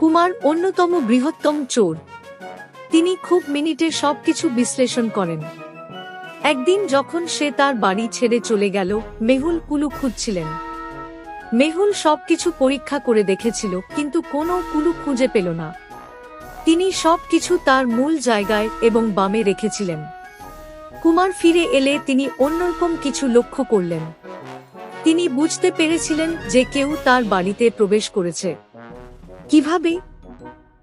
কুমার অন্যতম বৃহত্তম চোর। তিনি খুব মিনিটে সবকিছু বিশ্লেষণ করেন। একদিন যখন সে তার বাড়ি ছেড়ে চলে গেল, মেহুল কুলু খুঁজছিলেন। মেহুল সবকিছু পরীক্ষা করে দেখেছিল, কিন্তু কোনো কুলু খুঁজে পেল না। তিনি সবকিছু তার মূল জায়গায় এবং বামে রেখেছিলেন। কুমার ফিরে এলে তিনি অন্যরকম কিছু লক্ষ্য করলেন। তিনি বুঝতে পেরেছিলেন যে কেউ তার বাড়িতে প্রবেশ করেছে। কীভাবে?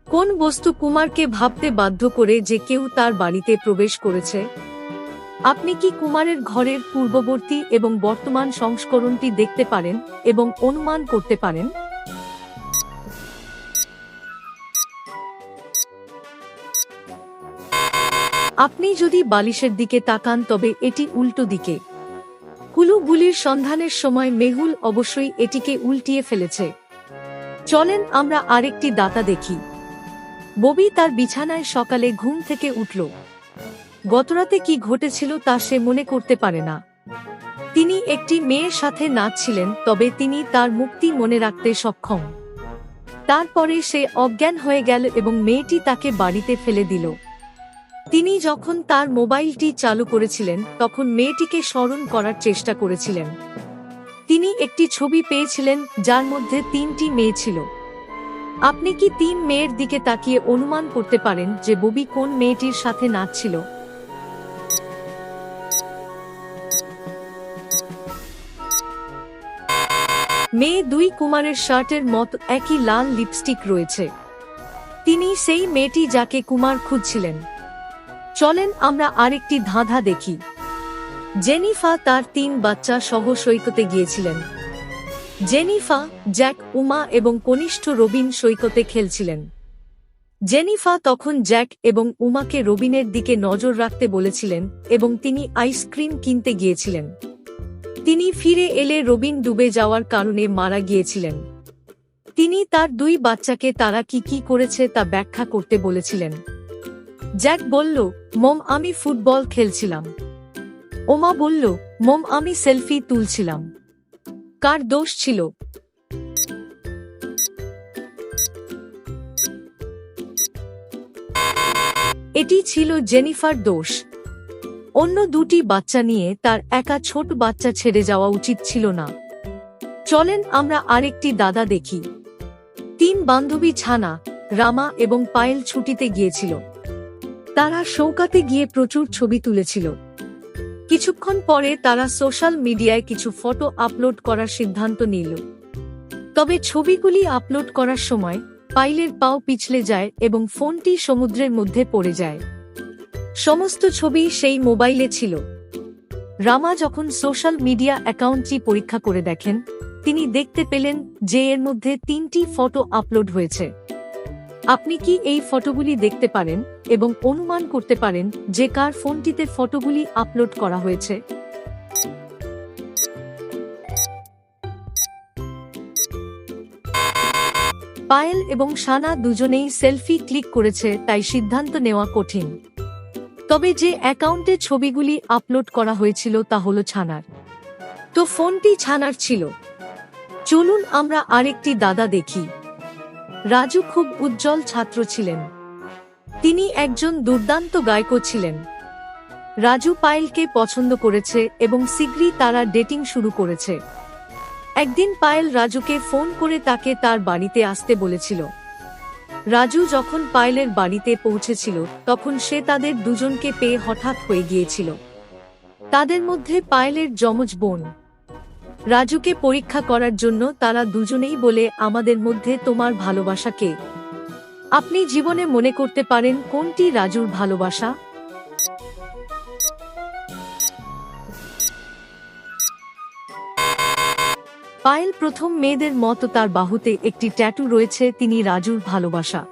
কোন বস্তু কুমারকে ভাবতে বাধ্য করে যে কেউ তার বাড়িতে প্রবেশ করেছে? আপনি কি কুমারের ঘরের পূর্ববর্তী এবং বর্তমান সংস্করণটি দেখতে পারেন এবং অনুমান করতে পারেন? আপনি যদি বালিশের দিকে তাকান তবে এটি উল্টো দিকে। কুলুগুলির সন্ধানের সময় মেহুল অবশ্যই এটিকে উল্টিয়ে ফেলেছে। চলেন আমরা আরেকটি দাতা দেখি। ববি তার বিছানায় সকালে ঘুম থেকে উঠল। গতরাতে কি ঘটেছিল তা সে মনে করতে পারে না। তিনি একটি মেয়ের সাথে নাচছিলেন, তবে তিনি তার মুক্তি মনে রাখতে সক্ষম। তারপরে সে অজ্ঞান হয়ে গেল এবং মেয়েটি তাকে বাড়িতে ফেলে দিল। তিনি যখন তার মোবাইলটি চালু করেছিলেন, তখন মেয়েটিকে স্মরণ করার চেষ্টা করেছিলেন। তিনি একটি ছবি পেয়েছিলেন যার মধ্যে তিনটি মেয়ে ছিল। আপনি কি তিন মেয়ের দিকে তাকিয়ে অনুমান করতে পারেন যে ববি কোন মেয়েটির সাথে নাচছিল? মেয়ে দুই কুমারের শার্টের মতো একই লাল লিপস্টিক রয়েছে। তিনি সেই মেয়েটি যাকে কুমার খুঁজছিলেন। চলেন আমরা আরেকটি ধাঁধা দেখি। জেনিফা তার তিন বাচ্চা সহ সৈকতে গিয়েছিলেন। জেনিফা, জ্যাক, উমা এবং কনিষ্ঠ রবিন সৈকতে খেলছিলেন। জেনিফা তখন জ্যাক এবং উমাকে রবিনের দিকে নজর রাখতে বলেছিলেন এবং তিনি আইসক্রিম কিনতে গিয়েছিলেন। তিনি ফিরে এলে রবিন ডুবে যাওয়ার কারণে মারা গিয়েছিলেন। তিনি তার দুই বাচ্চাকে তারা কি কি করেছে তা ব্যাখ্যা করতে বলেছিলেন। জ্যাক বলল, মম, আমি ফুটবল খেলছিলাম। ওমা বলল, মম, আমি সেলফি তুলছিলাম। কার দোষ ছিল? এটি ছিল জেনিফার দোষ। অন্য দুটি বাচ্চা নিয়ে তার একা ছোট বাচ্চা ছেড়ে যাওয়া উচিত ছিল না। চলেন আমরা আরেকটি দাদা দেখি। তিন বান্ধবী ছানা, রামা এবং পায়েল ছুটিতে গিয়েছিল। তারা সৌকাতে গিয়ে প্রচুর ছবি তুলেছিল। কিছুক্ষণ পরে তারা সোশ্যাল মিডিয়ায় কিছু ফটো আপলোড করার সিদ্ধান্ত নিল। তবে ছবিগুলি আপলোড করার সময় পাইলের পাও পিছলে যায় এবং ফোনটি সমুদ্রের মধ্যে পড়ে যায়। সমস্ত ছবি সেই মোবাইলে ছিল। রামা যখন সোশ্যাল মিডিয়া অ্যাকাউন্টটি পরীক্ষা করে দেখেন, তিনি দেখতে পেলেন যে এর মধ্যে তিনটি ফটো আপলোড হয়েছে। আপনি কি এই ফটোগুলি দেখতে পারেন এবং অনুমান করতে পারেন যে কার ফোনটিতে ফটোগুলি আপলোড করা হয়েছে? পায়েল এবং সানা দুজনেই সেলফি ক্লিক করেছে, তাই সিদ্ধান্ত নেওয়া কঠিন। তবে যে অ্যাকাউন্টে ছবিগুলি আপলোড করা হয়েছিল তা হল ছানার। তো ফোনটি ছানার ছিল। চলুন আমরা আরেকটি দাদা দেখি। রাজু খুব উজ্জ্বল ছাত্র ছিলেন। তিনি একজন দুর্দান্ত গায়কও ছিলেন। রাজু পায়েলকে পছন্দ করেছে এবং শীঘ্রই তারা ডেটিং শুরু করেছে। একদিন পায়েল রাজুকে ফোন করে তাকে তার বাড়িতে আসতে বলেছিল। রাজু যখন পায়েলের বাড়িতে পৌঁছেছিল, তখন সে তাদের দুজনকে পেয়ে হঠাৎ হয়ে গিয়েছিল। তাদের মধ্যে পায়েলের যমজ বোন রাজুকে পরীক্ষা করার জন্য তারা দুজনেই বলে, আমাদের মধ্যে তোমার ভালোবাসা কে? আপনি জীবনে মনে করতে পারেন, কোনটি রাজুর ভালোবাসা? পায়েল প্রথম মেয়েদের মতো তার বাহুতে একটি ট্যাটু রয়েছে, তিনি রাজুর ভালোবাসা।